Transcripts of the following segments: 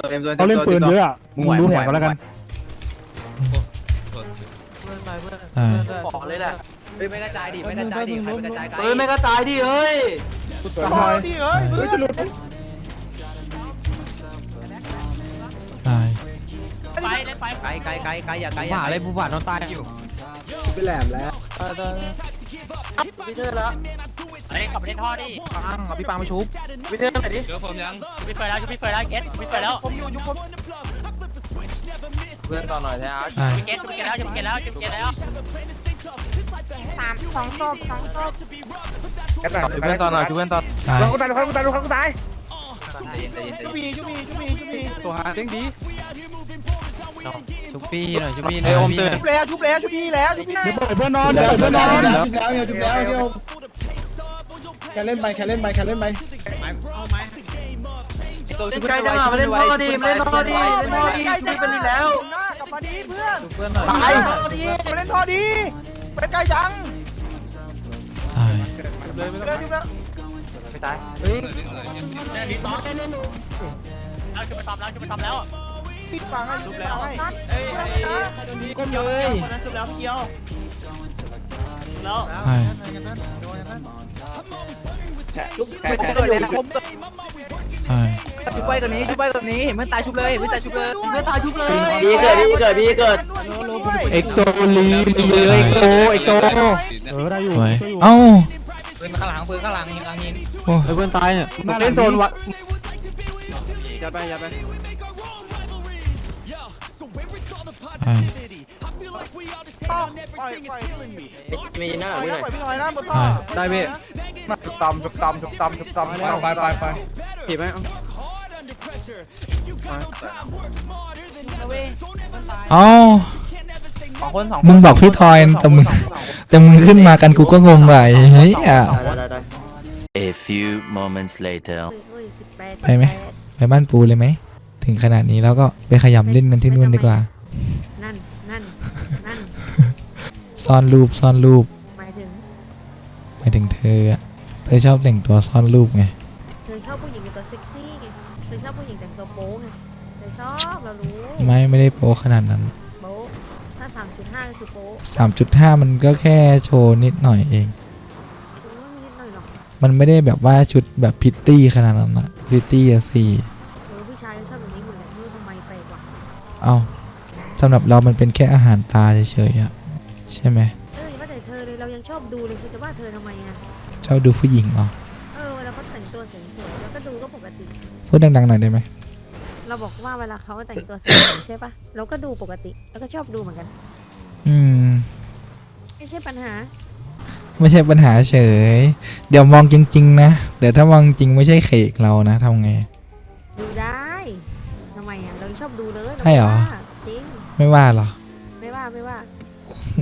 ตัวเต็มตัวเขาเล่นปืนเยอะอะมึงดูแผนก็แล้วกันอ่าบอกเลยแหละเฮ้ยไม่กระจายดิไม่กระจายดิใครไม่กระจายไกลเฮ้ยไม่กระจายดิเฮ้ยดิเอ้ยตายไกลไกลไกลไกลอย่าไกลอย่าว่าไกลอะไรผู้ผ่านนอนตายอยู่พี่แหลมแล้วพี่เธอแล้ว เฮ้ยกลับไปเล่นท่อดิปังเอาพี่ปังมาชุบพี่เธอไหนดิเดี๋ยวผมยังพี่เฟิร์นแล้วพี่เฟิร์นแล้วเกสพี่เฟิร์นแล้วผมอยู่ยุคผมเพื่อนต่อหน่อยแท้ตายพี่เกสพี่เกสแล้วพี่เกสแล้วพี่เกสแล้วสามสองศพสองศพเพื่อนต่อหน่อยเพื่อนต่อตายเราก็ตายเราก็ตายเราก็ตายใจเย็นใจเย็นใจเย็นมีจุมีจุมีจุมีตัวหาเด้งดีชุบปี้หน่อยชุบปี้หน่เฮ้อยยอมพี่ตื่หนน่อยแล้วชุบแล้วชุบพี่แล้วชุบพี่เดี๋ยวปล่อยเพื่อนนอนเดี๋ยวจุปล่อยบเพื่อนนแล้อวนจุบแล้วจุบแล้วจุบแล้ว แค่เล่นไปแค่เล่นไปแค่เล่นไปตัวเล่ชุนบไกลเพื่อนจังไว้อะชุบมาเพื่เล่อนนท่ไว้อดีมาเล่นท่อดีเล่นท่อดีใกล้จะเป็นแล้วกลับมาดิเพื่อนเพื่อนหน่อยตายท่อดีมาเล่นท่อดีไปใกล้จังตายเลยไม่ต้องแล้วไม่ตายแล้วจะไปทำแล้วจะไปทำแล้วปิดฟังให้ชุบแล้วให้เฮ้ยก้มเลยคนนั้นชุบแล้วพี่เกียวแล้ว ตายไม่ต้องเกิดเลยนะผมตายชุบไปกว่านี้ชุบไปกว่านี้เห็นเพื่อนตายชุบเลยเห็นเพื่อนตายชุบเลยไม่ตายชุบเลยพี่เกิดพี่เกิดพี่เกิดเอ็กโซลีลีเอ็กโซเอ็กโซเออได้อยู่สวยช่วยอยู่เอ้าปืนข้างหลังปืนข้างหลังยิงหลังยิงโอ้เพื่อนตายเนี่ยเล่นโซนวะอย่าไปอย่าไป ตายปล่อยปล่อยมีหน้าปล่อยพี่หน่อยปล่อยพี่หน่อยนะบนท่อได้พี่จุกตำจุกตำจุกตำจุกตำไปไปไปถีบไหมเอาสองคนสองมึงบอกพี่ทอยแต่มึงแต่มึงขึ้นมากันกูก็งงไหลเฮ้ยอะได้ได้ได้ A few moments later. เฮ้ยสิบแปไปไหมไปบ้านปูเลยไหม ถึงขนาดนี้แล้วก็ไปขยำเล่นกันที่นู่นดีกว่า นั่นนั่นนั่น ซ่อนรูปซ่อนรูปหมายถึง หมายถึงเธออะเธอชอบแต่งตัวซ่อนรูปไง เธอชอบผู้หญิงแต่งตัวเซ็กซี่ไง เธอชอบผู้หญิงแต่งตัวโป๊ไง เธอชอบเรารู้ไม่ไม่ได้โป๊ขนาดนั้น โป๊ถ้าสามจุดห้าก็คือโป๊3.5 มันก็แค่โชว์นิดหน่อยเองเออนิดหน่อยหรอกมันไม่ได้แบบว่าชุดแบบพิตตี้ขนาดนั้นอะพิตตี้อะสี่เออผู้ชายชอบแบบนี้หมดเลยไม่รู้ทำไมไปกว่า เอาสำหรับเรามันเป็นแค่อาหารตาเฉยๆอะ ใช่ไหมเอออย่าว่าแต่เธอเลยเรายังชอบดูเลยคือจะว่าเธอทำไมอะชอบดูผู้หญิงเหรอเออเวลาเขาแต่งตัวสวยๆแล้วก็ดูก็ปกติ พูดดังๆหน่อยได้ไหมเราบอกว่าเวลาเขาแต่งตัวสวยๆใช่ปะเราก็ดูปกติแล้วก็ชอบดูเหมือนกัน อืม ไม่ใช่ปัญหา ไม่ใช่ปัญหาเฉย เดี๋ยวมองจริง ๆ นะ เดี๋ยวถ้ามองจริงไม่ใช่เขกเรานะทำไง ดูได้ทำไมอะเรายังชอบดูเลยใช่เหรอไม่ว่าจริง ไม่ว่าหรอไม่ว่าไม่ว่า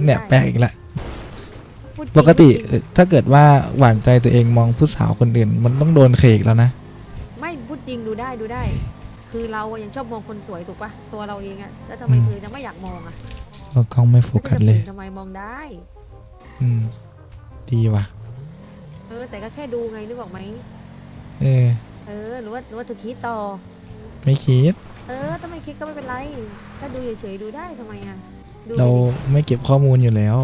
เนี่ยแปลกอีกละพูดจริงปกติพูดจริงถ้าเกิดว่าหวานใจตัวเองมองผู้สาวคนอื่น มันต้องโดนเขกแล้วนะ ไม่พูดจริงดูได้ดูได้ คือเราอะยังชอบมองคนสวยถูกปะตัวเราเองอะแล้วทำไมอืมเธอจะไม่อยากมองอะเรากล้องไม่โฟกัสเลย ทำไมมองได้ อืม ดีว่ะ เออ แต่ก็แค่ดูไงนึกออกไหมเออ เออหรือว่าหรือว่าเธอคิดต่อ ไม่คิด เออถ้าไม่คิดก็ไม่เป็นไร ถ้าดูเฉยๆดูได้ทำไมอะ ดูเราไม่เก็บข้อมูลอยู่แล้ว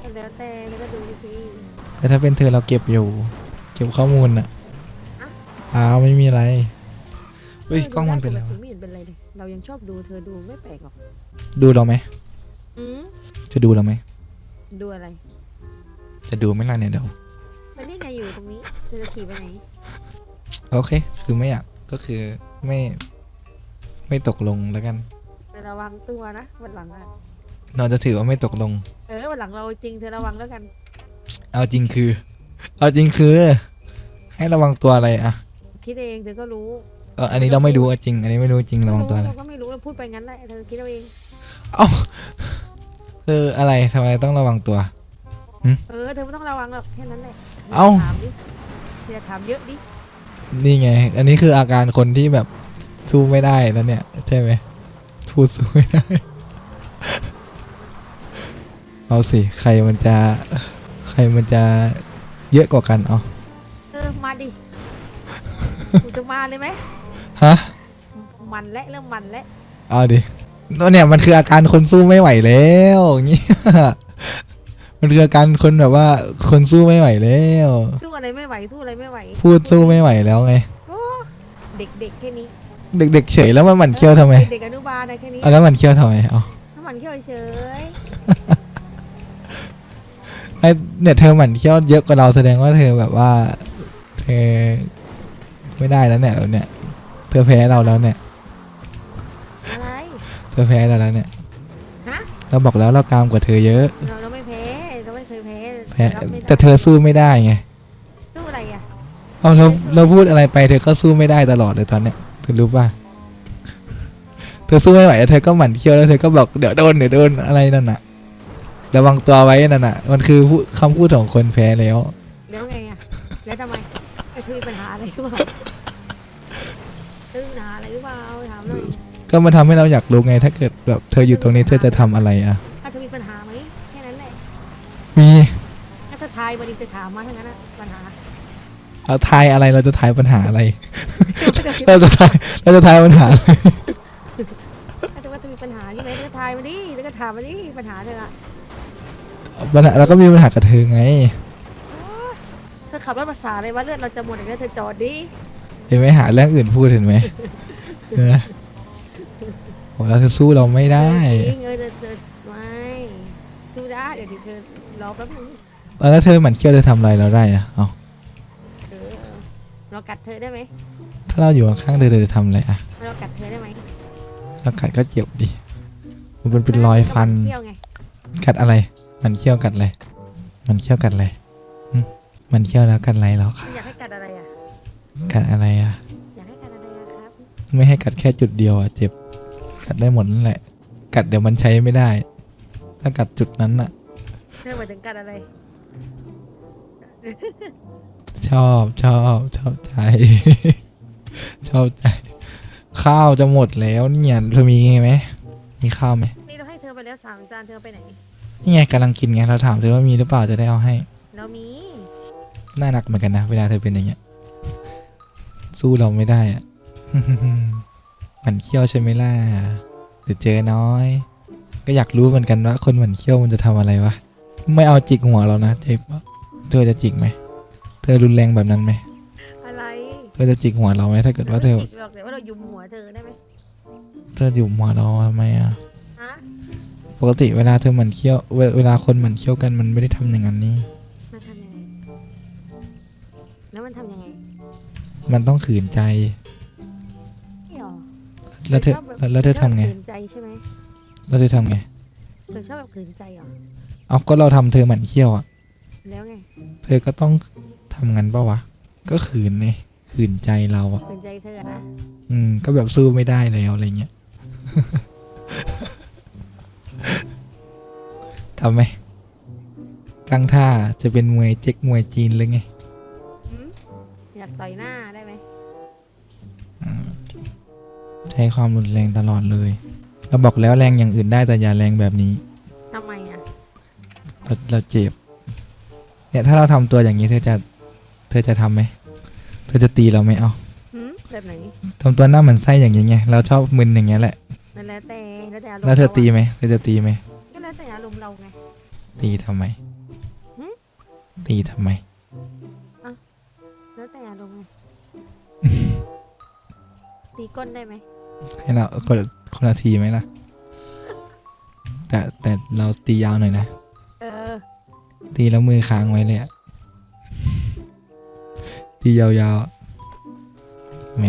ไปดิแล้วแต่แล้วก็ดูดิสิแต่ถ้าเป็นเธอเราเก็บอยู่ เก็บข้อมูลอะอ้าวไม่มีอะไรเฮ้ยดูกล้องมันได้เป็นอะไรปกวะติไม่เห็นเป็นไรเลยเรายังชอบดูเธอดูไม่แปลกหรอกดูเราไหมอืมจะดูเราไหมดูอะไร จะดูไหม่ล่ะเนี่ยเดี๋ยวมันนี่ไงอยู่ตรงนี้เธอจะขี่ไปไหนโอเค คือไม่อยากก็คือไม่ไม่ตกลงแล้วกันแต่ระวังตัวนะวันหลังอะ เราจะถือว่าไม่ตกลง เออวันหลังเราจริงเธอระวังแล้วกัน เอาจริงคือ เอาจริงคือ ให้ระวังตัวอะไรอะคิดเองเธอก็รู้เอออันนี้เราไม่รู้อะจริง อันนี้ไม่รู้จริงระวังตัวอะไรเราก็ไม่รู้เราพูดไปงั้นแหละเธอคิดเอาเองเอ้าคืออะไรทำไมต้องระวังตัว เออเธอไม่ต้องระวังหรอกแค่นั้นแหละเอ้า ถามดิเธอถามเยอะดินี่ไง อันนี้คืออาการคนที่แบบสู้ไม่ได้แล้วเนี่ย ใช่ไหมพูดสู้ไม่ได้ เอาสิ ใครมันจะ ใครมันจะเยอะกว่ากันเอาเออมาดิ กูจะมาเลยไหมฮะ มันและเริ่มมันและเอาดิแล้วเนี่ยมันคืออาการคนสู้ไม่ไหวแล้วอย่างงี้มันคืออาการคนแบบว่าคนสู้ไม่ไหวแล้ว สู้อะไรไม่ไหวสู้อะไรไม่ไหวพูดสู้ไม่ไหวแล้วไง โอ้เด็กๆแค่นี้เด็กๆเฉยแล้วมันหมันเคี้ยวทำไมเด็กอนุบาลอะไรแค่นี้เอาแล้วหมันเคี้ยวทำไมเอา น้ำมันเขี้ยวเฉย ไอเนี่ยเธอหมันเคี้ยวเยอะกว่าเราแสดงว่าเธอแบบว่า เธอไม่ได้แล้วเนี่ยเนี่ย เธอแพ้เราแล้วเนี่ย อะไร เธอแพ้เราแล้วเนี่ยฮะ เราบอกแล้วเรากามกว่าเธอเยอะ เราเราไม่แพ้เราไม่เคยแพ้แพ้รับไม่ได้แต่เธอสู้ไม่ได้ไง สู้อะไรอะเอาเราเราพูดอะไรไปเธอก็สู้ไม่ได้ตลอดเลยตอนเนี้ยเธอรู้ป่ะ เธอสู้ไม่ไหวแล้วเธอก็หมั่นเคี้ยวแล้วเธอก็บอกเดี๋ยวโดนเดี๋ยวโดนอะไรนั่นน่ะ ระวังตัวไว้นั่นน่ะ มันคือพูดคำพูดของคนแพ้แล้ว แล้วไงอะ แล้วทำไมไอ้คือมีปัญหาอะไรหรือเปล่าคือมีปัญหาอะไรหรือเปล่าถามหน่อยก็มาทำให้เราอยากรู้ไง ถ้าเกิดแบบเธออยู่ตรงนี้เธอจะทำอะไรอะ ถ้าเธอมีปัญหาไหมแค่นั้นแหละมีถ้าเธอทายวันนี้จะถามมาทั้งนั้นอะปัญหาเอาทายอะไรเราจะทายปัญหาอะไร เราจะทายเราจะทายปัญหาอะไรถ้าเธอว่าเธอมีปัญหาใช่ไหมเธอทายมาดิเธอก็ถามมาดิปัญหาเธออะ ปัญหาเราก็มีปัญหากับเธอไง เธอขับรถภาษาอะไรวะเลือดเราจะหมดอย่างนี้เธอจอดดิเห็นไหมหาเรื่องอื่นพูดเห็นไหมเออโหเราจะสู้เราไม่ได้ จริงเออเธอเธอไม่สู้ได้เดี๋ยวดิเธอรอแป๊บนึงแล้วเธอหมันเคี้ยวเธอทำอะไรเราได้อะเอาเออเรากัดเธอได้ไหมถ้าเราอยู่ข้างๆเธอเธอจะทำอะไรอะเรากัดเธอได้ไหมเรากัดก็เจ็บดิมันเป็นเป็นรอยฟัน เที่ยวไงกัดอะไร มันเคี้ยวกัดอะไรมันเคี้ยวกัดอะไรหึมันเคี้ยวแล้วกัดอะไรเหรอคะอยากให้กัดอะไรอะ กัดอะไรอะอยากให้กัดอะไรอะครับ ไม่ให้กัดแค่จุดเดียวอะเจ็บ กัดได้หมดนั่นแหละ กัดเดี๋ยวมันใช้ไม่ได้ ถ้ากัดจุดนั้นอะเธอหมายถึงกัดอะไร ชอบชอบชอบใจ ชอบใจ ข้าวจะหมดแล้วเนี่ยเธอมีไหมมีข้าวไหมนี่เราให้เธอไปแล้วสามจานเธอไปไหน นี่ไงกำลังกินไงเราถามเธอว่ามีหรือเปล่าจะได้เอาให้ เรามี น่ารักเหมือนกันนะ เวลาเธอเป็นอย่างเงี้ย สู้เราไม่ได้อะหมันเขี้ยวใช่ไหมล่ะหรือเจอน้อย ก็อยากรู้เหมือนกันว่า คนหมันเขี้ยวมันจะทำอะไรวะ ไม่เอาจิกหัวเรานะเจ็บปะเธอจะจิกไหม เธอรุนแรงแบบนั้นไหมอะไร เธอจะจิกหัวเราไหมถ้าเกิดว่าเธอไม่ติดหรอกแต่ว่าเรายุมหัวเธอได้ไหมเธออยู่หัวเราทำไมอะฮะ ปกติเวลาเธอหมันเขี้ยวเวเวลาคนหมันเขี้ยวกันมันไม่ได้ทำอย่างนั้นนี่ มันทำยังไง แล้วมันทำยังไงมันต้องขืนใจ ไม่หรอแล้วเธอชบบบแล้วเธอทำไง ขืนใจใช่ไหมแล้วเธอทำไง เธอชอบแบบขืนใจเหรอ เอาก็เราทำเธอหมันเขี้ยวอะ แล้วไง เธอก็ต้องทำงั้นปะวะ ก็ขืนไงขืนใจเราอะ ขืนใจเธออะนะอืม ก็แบบสู้ไม่ได้แล้วอะไรเงี้ย ทำไหมตั้งท่าจะเป็นมวยเจ๊กมวยจีนเลยไงหืมอยากต่อยหน้าได้ไหมใช้ความรุนแรงตลอดเลยเราบอกแล้วแรงอย่างอื่นได้แต่อย่าแรงแบบนี้ ทำไมอะ เราเราเจ็บ เนี่ยถ้าเราทำตัวอย่างนี้เธอจะเธอจะทำไหมเธอจะตีเราไหมเอาหืมแบบไหนทำตัวหน้าเหมือนไส้อย่างนี้ไงเราชอบมึนอย่างเงี้ยแหละ มันแล้วแต่แล้วแต่อารมณ์แล้วเธอตีราะไหมเธอจะตีไหม ตีทำไมหืมตีทำไม แล้วแต่อารมณ์ไง ตีก้นได้ไหมให้เราคนละคนละทีไหมล่ะ แต่แต่เราตียาวหน่อยนะ เออ ตีแล้วมือค้างไว้เลยอะตียาวๆอะแหม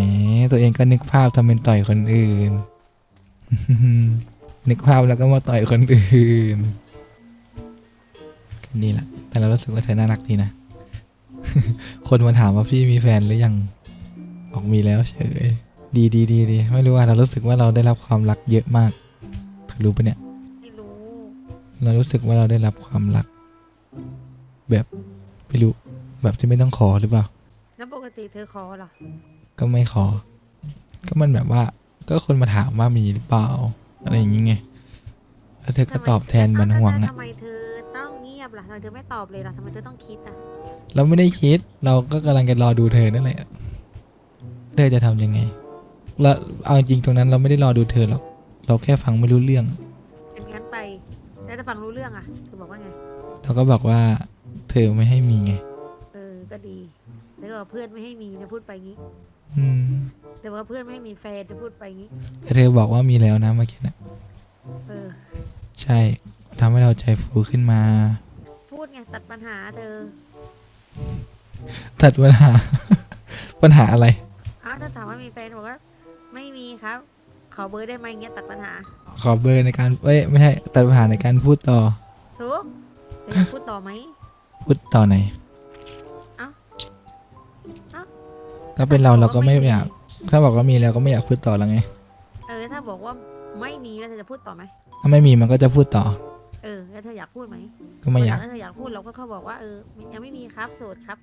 ตัวเองก็นึกภาพทำเป็นต่อยคนอื่น นึกภาพแล้วก็มาต่อยคนอื่น ก็นี่แหละแต่เรารู้สึกว่าเธอน่ารักดีนะ คนมาถามว่าพี่มีแฟนหรือยังบอกมีแล้วเฉยดีดีดีดีไม่รู้ว่าเรารู้สึกว่าเราได้รับความรักเยอะมากเธอรู้ปะเนี่ยไม่รู้ เรารู้สึกว่าเราได้รับความรัก แบบไม่รู้แบบที่ไม่ต้องขอหรือเปล่า แล้วปกติเธอขอเหรอ ก็ไม่ขอ ก็มันแบบว่า ก็คนมาถามว่ามีหรือเปล่า อะไรอย่างเงี้ยแล้วเธอก็ตอบแทนเหมันห่วงอะอะทำไมเธอต้องเงี ยบล่ะทำไมเธอไม่ตอบเลยล่ะทำไมเธอต้องคิดอะเราไม่ได้คิด เราก็กำลังจะรอดูเธอนั่นแหละ เธอจะทำยังไง แล้วเอาจริงๆตรงนั้นเราไม่ได้รอดูเธอหรอก เราแค่ฟังไม่รู้เรื่องเป็นงั้นไปแล้วจะฟังรู้เรื่องอะเธอบอกว่าไง เราก็บอกว่าเธอไม่ให้มีไง เออ ก็ดี แล้วก็บอกเพื่อนไม่ให้มีนะพูดไปงี้ อืม แต่ว่าเพื่อนไม่ให้มีแฟนจะพูดไปงี้ แต่เธอบอกว่ามีแล้วนะเมื่อกี้นะ เออ ใช่ทำให้เราใจฟูขึ้นมาาเธอตัดปัญหา ปัญหาอะไร อ้าวถ้าถามว่ามีแฟนบอกว่าไม่มีครับ ขอเบอร์ได้ไหมเงี้ยตัดปัญหา ขอเบอร์ในการเอ้ยไม่ใช่ตัดปัญหาในการพูดต่อ ถูกเธออยากพูดต่อไหม พูดต่อไหนเอ้าเอ้า ถ้าเป็นเราเราก็ไม่อยาก ถ้าบอกว่ามีแล้วก็ไม่อยากพูดต่อแล้วไง เออ ถ้าบอกว่าไม่มีแล้วเธอจะพูดต่อไหมถ้าไม่มีมันก็จะพูดต่อ เออแล้วเธออยากพูดไหมก็ไม่อยาก ถ้าเธออยากพูดเราก็เขาบอกว่าเออยังไม่มีครับโสดครับ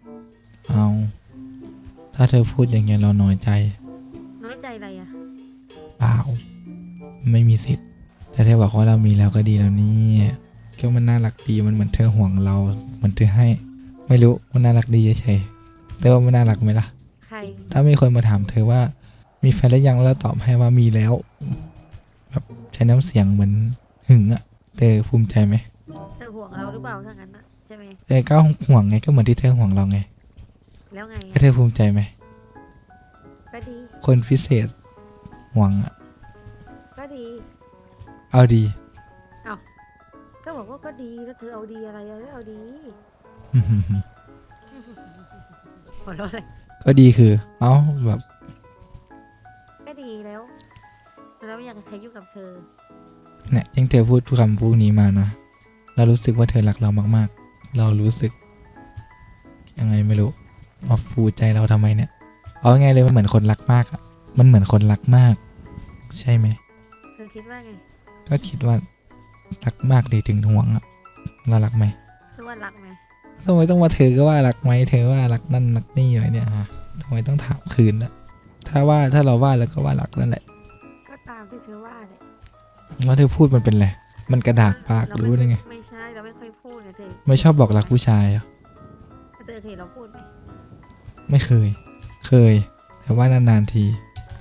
เอา ถ้าเธอพูดอย่างเงี้ยเราน้อยใจน้อยใจอะไรอะ เปล่า ไม่มีสิทธิ์ แต่เธอบอกว่าเรามีแล้วก็ดีแล้วนี่ก็มันน่ารักดีมันเหมือนเธอห่วงเราเหมือนเธอให้ ไม่รู้มันน่ารักดีเฉยๆแต่ว่ามันน่ารักไหมล่ะ ใครถ้ามีคนมาถามเธอว่ามีแฟนแล้วยังแล้วตอบให้ว่ามีแล้ว แบบใช้น้ำเสียงเหมือนหึงอะ เธอภูมิใจไหมเธอห่วงเราหรือเปล่าถ้างั้นนะใช่ไหมเธอก็ห่วงไงก็เหมือนที่เธอห่วงเราไงแล้วไงแล้วเธอภูมิใจไหมก็ดี คนพิเศษห่วงอะก็ดี เอาดีก็บอกว่าก็ดีแล้วเธอเอาดีอะไรอะเอาดีหัวเราะอะไรก็ดีคือ เอ้าแบบ ก็ดีแล้วเราไม่อยากให้ใครยุ่งกับเธอ เนี่ยยังเธอพูดคำพวกนี้มานะ เรารู้สึกว่าเธอรักเรามากๆ เรารู้สึก ยังไงไม่รู้มาฟูใจเราทำไมเนี่ย เอาไงเลยมันเหมือนคนรักมากอะมันเหมือนคนรักมาก ใช่ไหมเธอคิดว่าไง ก็คิดว่ารักมากเลยถึงห่วงอะเรารักไหมเธอว่ารักไหมทำไมต้องมาเธอก็ว่ารักไหมเธอว่ารักนั่นรักนี่อะไรเนี่ยฮะทำไมต้องถามคืนอะถ้าว่าถ้าเราว่าแล้วก็ว่ารักนั่นแหละ ก็ตามที่เธอว่าเลย แล้วเธอพูดมันเป็นไร มันกระดากปากเไม่รู้ได้ไง ไม่ใช่เราไม่ค่อยพูดไงเธอไม่ชอบบอกรักผู้ชายเหรอ เธอเคยเราพูดไหมไม่เคย เคย แต่ว่านานๆที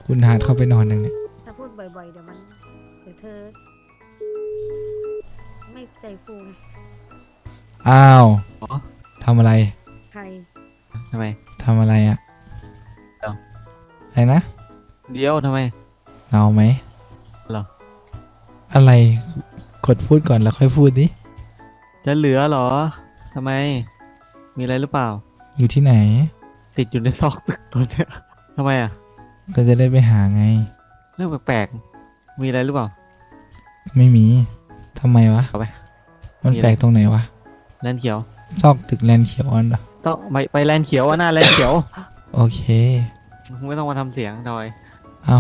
คุณฮาร์ดเข้าไปนอนยังเนี่ย ถ้าพูดบ่อยๆเดี๋ยวมันเดี๋ยวเธอ ไม่ใจฟูไงอ้าวทำอะไร ใครทำไม ทำอะไรอะเอ้าอะไรนะ เดี๋ยวทำไมเงาไหมเหรอ อะไรกดพูดก่อนแล้วค่อยพูดดิ จะเหลือเหรอทำไม มีอะไรหรือเปล่า อยู่ที่ไหน ติดอยู่ในซอกตึกตัวเนี้ยทำไมอะ ก็จะได้ไปหาไง เรื่องแปลกๆ มีอะไรหรือเปล่า ไม่มีทำไมวะ เอาไปมันมีอะไร แปลกตรงไหนวะ แลนเขียว ซอกตึกแลนด์เขียวอันเหรอต้องไปไปแลนเขียวอะหน้าแลนเขียว โอเค ไม่ต้องมาทำเสียงดอย เอา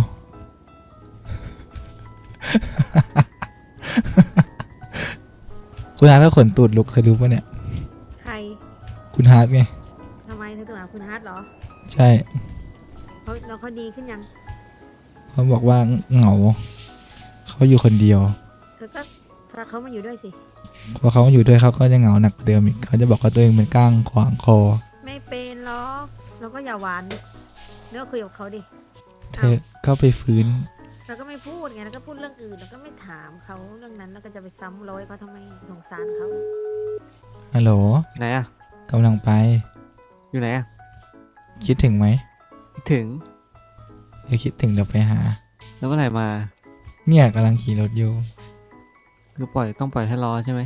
คุณฮาร์ดก็ขนตูดลุกเคยรู้ปะเนี่ย ใครคุณฮาร์ดไง ทำไมเธอถึงหาคุณฮาร์ดเหรอใช่เขาเราเขาดีขึ้นยัง เขาบอกว่าเหงาเขาอยู่คนเดียวเธอก็พาเขามาอยู่ด้วยสิ พอเขาอยู่ด้วยเขาก็จะเหงาหนักกว่าเดิมอีกเขาจะบอกว่าตัวเองเป็นก้างขวางคอ ไม่เป็นหรอกเราก็อย่าหวานดิเนื้อคุยกับเขาดิ เธอก็ไปฟื้น เราก็ไม่พูดไงเราก็พูดเรื่องอื่นเราก็ไม่ถามเขาเรื่องนั้นแล้วก็จะไปซ้ำร้อยเขาทำไมสงสารเขาฮัลโหลไหนอะกำลังไป อยู่ไหนอะคิดถึงไหมคิดถึงเดี๋ยวคิดถึงเดี๋ยวไปหา แล้วเมื่อไหร่มาเนี่ยกำลังขี่รถอยู่คือปล่อยต้องปล่อยให้รอใช่ไหม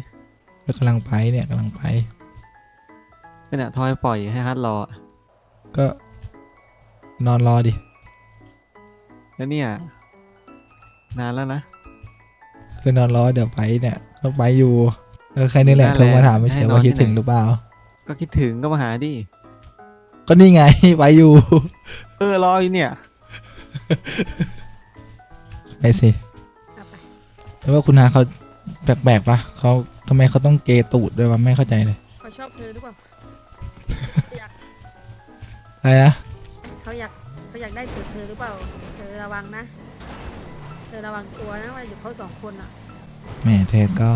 แล้วกำลังไปเนี่ยกำลังไป ก็เนี่ยทอยปล่อยให้ฮัทรออะก็นอนรอดิแล้วเนี่ย นานแล้วนะ คือนอนรอเดี๋ยวไปเนี่ยก็ไปอยู่ เออ ใครนี่แหละนั่นโทรแหละมาถามไม่ใช่ให้นอนว่าคิดที่ไหนถึงหรือเปล่า ก็คิดถึงก็มาหาดิ ก็นี่ไงไปอยู่ เออรออยู่เนี่ย ไปสิเอาไปแล้วว่าคุณนาเขาแปลกๆปะเขาทำไมเขาต้องเกยตูดด้วยวะไม่เข้าใจเลยเขาชอบเธอหรือเปล่าอยากอะไรนะเขาอยากเขาอยากได้ตูดเธอหรือเปล่า เธอระวังนะเธอระวังตัวนะว่าอยู่เขาสองคนอะแหม่เธอก็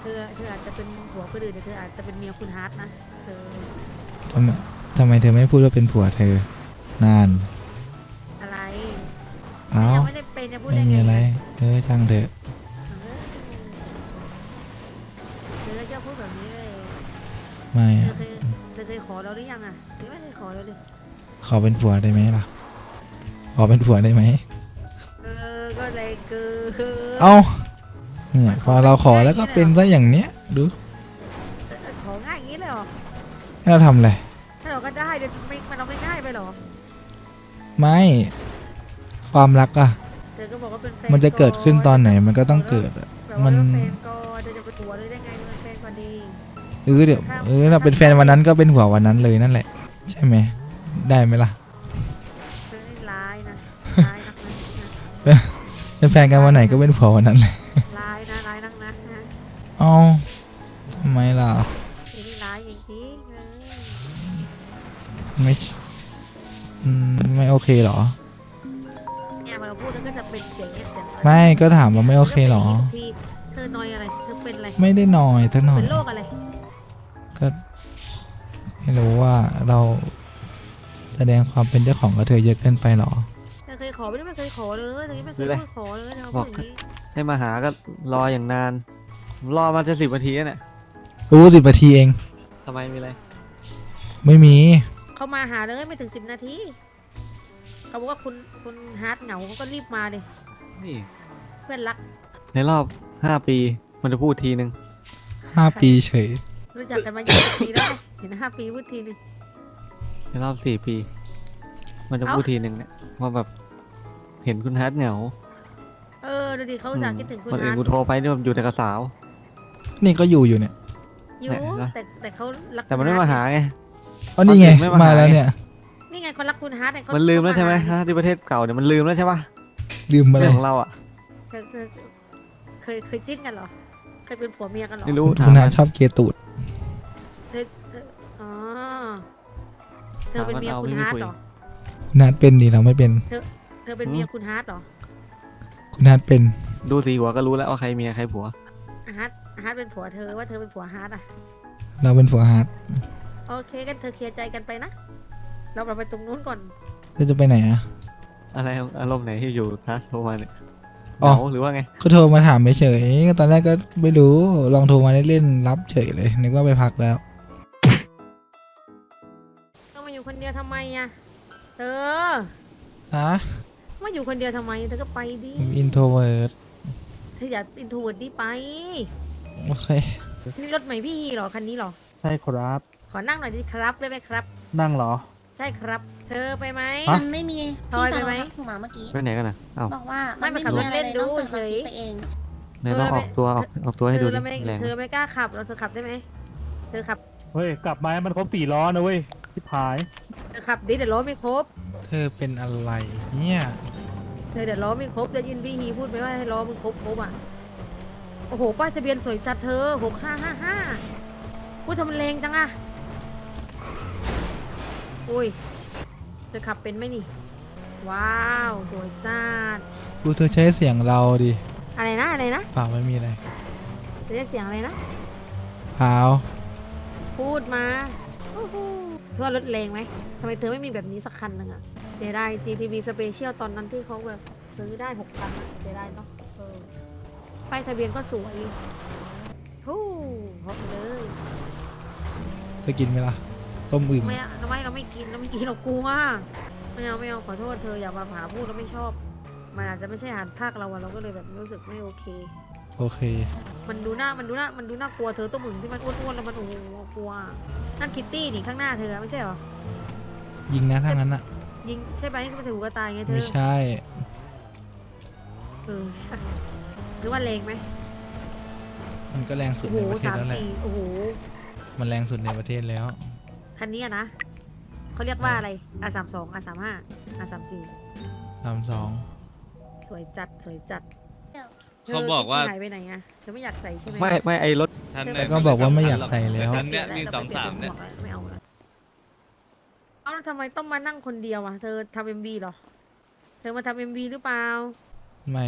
เธอเธออาจจะเป็นผัวคนอื่นแต่เธออาจจะเป็นเมียคุณฮาร์ดนะเธอทำไมทำไมเธอไม่พูดว่าเป็นผัวเธอนานอะไรเนี่ยพูดไม่ได้มีไงอะไรเออช่างเถอะเธอจะพูดแบบนี้เลยไม่เธออะเคยเธอเคยขอเราหรือยังอะหรือไม่เคยขอเราเลยขอเป็นผัวได้ไหมล่ะ ขอเป็นผัวได้ไหมเอ อก็เลยเกินเอ้าเนี่ยพอเราขอแล้วก็เป็นซะอย่างเนี้ยดูของ่ายอย่างนี้เลยเหรอให้เราทำอะไรถ้าเราก็ได้เดี๋ยวไม่มันเราไม่ง่ายไปเหรอไม่ความรักอะเธอก็บอกว่าเป็นแฟนมันจะเกิดขึ้นตอนไหนมันก็ต้องเกิดอะแบบมัว่านเราแฟนก่อนเธอจะไปตัวเลยได้ไงเป็นแฟนก่อนดีเออเดี๋ยวเออเราเป็นแฟนวันนั้นก็เป็นผัววันนั้นเลยนั่นแหละ ใช่ไหมได้ไหมล่ะ เธอนี่ร้ายนะร้ายนักนะ เป็นแฟนกันวันไหนก็เป็นผัววันนั้นเลยร้ายนะร้ายนักนะนะเอ้าทำไมล่ะเธอนี่ร้ายอย่างนี้เออไม่อืมไม่โอเคเหรอ เนี่ยพอเราพูดแล้วก็จะเป็นเสียงเงี้ยเสียงไม่ก็ถามว่าไม่โอเคเหรอทีเธอนอยอะไรเธอเป็นอะไรไม่ได้นอยสักหน่อยเป็นโรคอะไรก็ไม่รู้ว่าเราแสดงความเป็นเจ้าของกับเธอเยอะเกินไปเหรอเธอเค ยขอไม่ได้ไม่เคยขอเลยเธอไม่เคคืยออะไรพูดขอเลยเธอบอกพูดอย่างนี้ให้มาหาก็รออย่างนานผมรอมาจะสิบนาทีแล้วเนี่ยรู้สิบนาทีเอง ทำไมมีอะไร ไม่มี เขามาหาเลยไม่ถึงสิบนาทีเขาบอกว่าคุณคุณฮาร์ดเหงาเขาก็รีบมาเลยนี่เพื่อนรักในรอบห้าปีมันจะพูดทีนึงห้าปีเฉย รู้จักกันมายี่สิบปีแล้วไงเห็นห้าปีพูดทีนึงในรอบสี่ปี มันจะพูดทีนึงเนี่ยว่าแบบ เห็นคุณฮัทเหงาเออดูดิเขาอุตส่าห์คิดถึงคุณคนอื่ฮานร์ดกูโทรไปนี่มันอยู่แต่กับสาว นี่ก็อยู่อยู่เนี่ยอยู่ไหนนะ แต่แต่เขารักแต่มันไม่มาหาไง อ๋อนี่ไง ไม่มาหา มาแล้วเนี่ย นี่ไงเขารักคุณฮาร์ดเยเขามันลืมแล้วใช่ไหมเขาาฮะที่ประเทศเก่าเนี่ยมันลืมแล้วใช่ปะลืมมาเลเรื่อยงของเราอะเธอเธอเคยเคยจิ้นกันเหรอเคยเป็นผัวเมียกันเหรอไม่รู้คุถามณมันานชอบเกยร์ตูด เธอเธออ๋อเธอเป็นเมียคุณฮาร์ดเหรอคุณนัทเป็นดีเราไม่เป็น เธอ เป็นเมียคุณฮาร์ดเหรอคุณนัทเป็น ดูสีหัวก็รู้แล้วว่าใครเมียใครผัว ฮาร์ดฮาร์ดเป็นผัวเธอว่าเธอเป็นผัวฮาร์ดอะ เราเป็นผัวฮาร์ดโอเคกันเธอเคลียร์ใจกันไปนะ เราเราไปตรงนู้นก่อน เธอจะไปไหนอะ อะไรอารมณ์ไหนที่อยู่ฮะโทรมาเนี่ยเหอ๋องาหรือว่าไง ก็โทรมาถามเฉยๆก็ตอนแรกก็ไม่รู้ ลองโทรมาเล่นๆรับเฉยเลยนึกว่าไปพักแล้วก็มาอยู่คนเดียวทำไมอะ เธอ ฮะ มาอยู่คนเดียวทำไมเธอก็ไปดิอินโทรเวิร์ดเธออย่าอินทูเวิร์ดดิไป โอเค นี่รถใหม่พี่เหรอคันนี้เหรอ ใช่ครับ ขอนั่งหน่อยดิครับได้ไหมครับ นั่งเหรอ ใช่ครับ เธอไปไหม ฮะ มันไม่มีทอยไปไหมพี่สาวทักหมาเมื่อกี้ ไปไหนกันอะอ้าวบอกว่าไม่มันมาไม่ขับมีรถอะไรเล่นเลยดูต้องเปิดเฉมายคิดไปเอง ไหนลองออกตัวออกออกตัวให้เธดูอดิเราไม่แรงเธอเราไม่กล้าขับเราเธอขับได้ไหมเธอขับเฮ้ย กลับมาให้มันครบสี่ล้อนะเว้ยที่พาย เธอขับดิเดี๋ยวล้อไม่ครบ เธอเป็นอะไรเนี่ย เธอเดี๋ยวล้อไม่ครบจะยินพี่ฮีพูดไหมว่าให้ล้อมันครบครบอะ โอ้โหป้ายทะเบียนสวยจัดเธอหกห้าห้าห้าพูดทำมันแรงจังอะอุ้ยเธอขับเป็นไหมนี่ ว้าว สวยจัดดูเธอใช้เสียงเราดิอะไรนะอะไรนะเปล่าไม่มีอะไรเธอได้เสียงอะไรนะ เปล่าพูดมาโอ้โหเธอว่ารถแรงไหมทำไมเธอไม่มีแบบนี้สักคันหนึ่งอะ เสียดาย GTV Special ตอนนั้นที่เขาแบบซื้อได้หกคันอะเสียดายเนาะเออป้ายทะเบียนก็สวยฮู้พบเลยเธอกินไหมล่ะ ต้มอึ่งไม่อะทำไมเราไม่กินเราไม่กินเรากลัวไม่เอาไม่เอาขอโทษเธออย่ามาหาพูดเราไม่ชอบ มันอาจจะไม่ใช่อาหารภาคเราอะเราก็เลยแบบรู้สึกไม่โอเค โอเค มันดูหน้ามันดูหน้ามันดูน่ากลัวเธอตัวมึงที่มันอ้วนๆแล้วมันโอ้โหกลัวนั่นคิตตี้นี่ข้างหน้าเธอไม่ใช่เหรอยิงนะถ้างั้นอะ ยิงใช่ไหมที่มันถือหูกระต่ายไงเธอไม่ใช่ เออใช่หรือว่าแรงไหมมันก็แรงสุดโอ้โหในประเทศสามแล้วแหละสี่โอ้โหมันแรงสุดในประเทศแล้ว คันนี้อะนะเขาเรียกว่าอะไรอาสามสองอาสามห้าอาสามสี่สามสองสวยจัดสวยจัดเขาบอกว่า ธหายไปไหนอะเธอไม่อยากใส่ใช่ไหมไม่ไม่ไอรถฉันแต่เนี่ยก็บอกว่าไม่อยากใส่แล้วต่ฉันเนี่ยมีสองสามเนี่ย ไม่เอาละเอาแล้ว ทำไมต้องมานั่งคนเดียวอะ เธอทำเอ็มบีหรอ เธอมาทำเอ็มบีหรือเปล่าไม่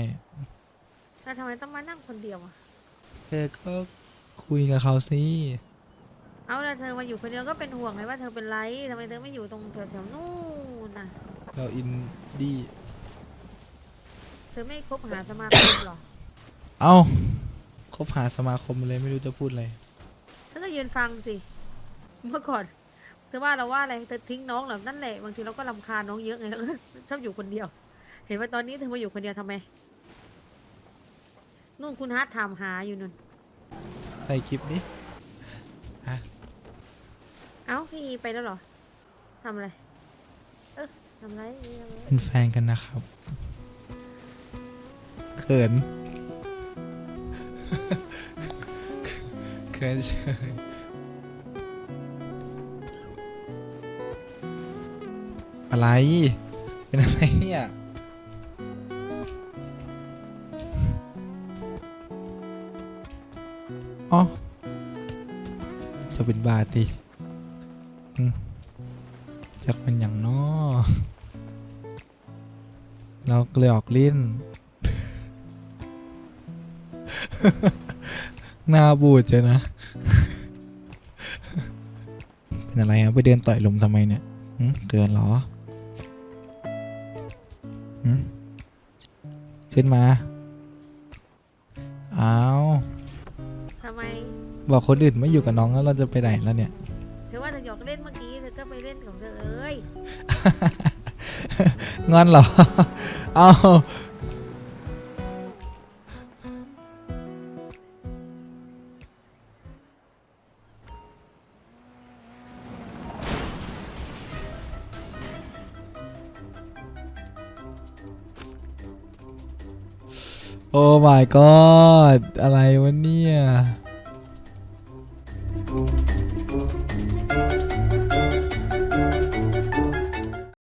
แล้วทำไมต้องมานั่งคนเดียวอะ เธอก็คุยกับเขาสิเอาแล้วเธอมาอยู่คนเดียวก็เป็นห่วงไงว่าเธอเป็นไรทำไมเธอไม่อยู่ตรงแถวๆนู่นน่ะ เราอินดี้ธอไม่คบหาสมาคมเหรอ เอ้าคบหาสมาคมเลยไม่รู้จะพูดอะไร เธอก็ยืนฟังสิ เมื่อก่อนเธ อว่าเราว่าอะไรเธอทิ้งน้องเหรอนั่นแหละบางทีเราก็ลำคาญน้องเยอะไงแล้วก็ชอบอยู่คนเดียว เห็นว่าตอนนี้เธอมาอยู่คนเดียวทำไมนู่นคุณฮาร์ดถามหาอยู่นุ่นใส่คลิปนี้เอ้าพี่ไปแล้วเหรอทำอะไรเออทำอะไรทำอะไรเป็นแฟนกันนะครับเขิน เขินเฉย อะไร เป็นอะไรเนี่ยอ๋อจะเป็นบาทดิอืมจะเป็นอย่างน้อเราก็เลยออกลิ้น หน้าบูดเจนะ เป็นอะไรครับไปเดินต่อยลมทำไมเนี่ยเกินหรอ ขึ้นมา เอาทำไมบอกคนอื่นไม่อยู่กับน้องแล้วเราจะไปไหนแล้วเนี่ย เธอว่าเธอหยอกเล่นเมื่อกี้เธอก็ไปเล่นของเธอเอ้ย งอนเหรอ เอา my god อะไรวะเนี่ย